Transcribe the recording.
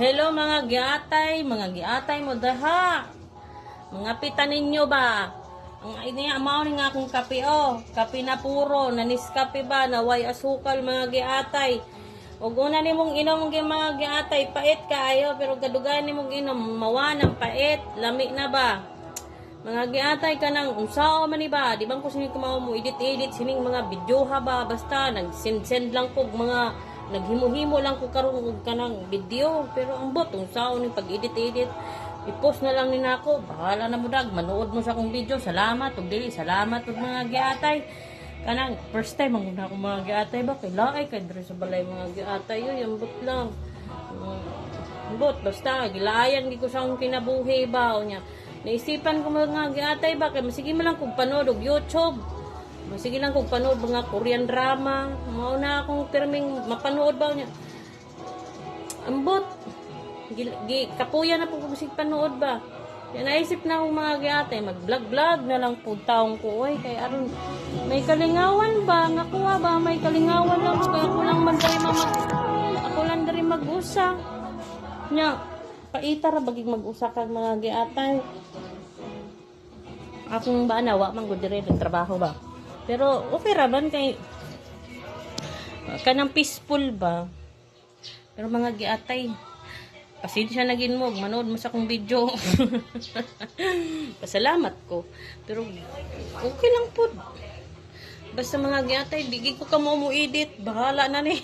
Hello mga giatay, mga giatay mo daha. Mga pita ninyo ba? Ang ini amaw ni nga akong kape oh. Kape na puro, nanis kape ba na way asukal mga giatay. Ug una nimong inom ng mga giatay, pait kaayo pero gadugan nimong inom mawa ng pait, lami na ba? Mga giatay ka nang unsao man ni ba? Di bang ko sini kumaw mo edit-edit sining mga video ha ba? Basta nag-send-send lang ko mga naghimo-himo lang ko karon og kanang video pero ang bot unsao ni pag-edit-edit. I-post na lang ni nako. Bahala na mo dag. Manood mo sa akong video. Salamat ug dili. Salamat ug mga giatay. Kanang first time ang una akong mga giatay. Ba kay laay kay dire sa balay mga giatay. Yo yung bot lang. Mm, bot basta gilayan gi ko sa akong kinabuhi ba o nya naisipan ko mga giatay ba kay masige man lang kog panood og YouTube masige lang kog panood mga Korean drama. Mao na akong pirming mapanood ba niya? Ambot gi, kapuya na po kung sig panood ba. Yan naisip na akong mga giatay mag vlog vlog na lang po taong ko. Oy kay aron may kalingawan ba? Nga kuha ba may kalingawan lang kay ako lang man diri mag ako lang diri mag-usa. Nya paita ra bagig mag-usa kag mga giatay akong ba na wa man gud dire trabaho ba pero okay ra kay kanang peaceful ba? Pero mga giatay pasensya na gin mo manood mo sa akong video. Pasalamat ko. Pero okay lang po. Basta mga giatay bigay ko ka mo mo edit bahala na ni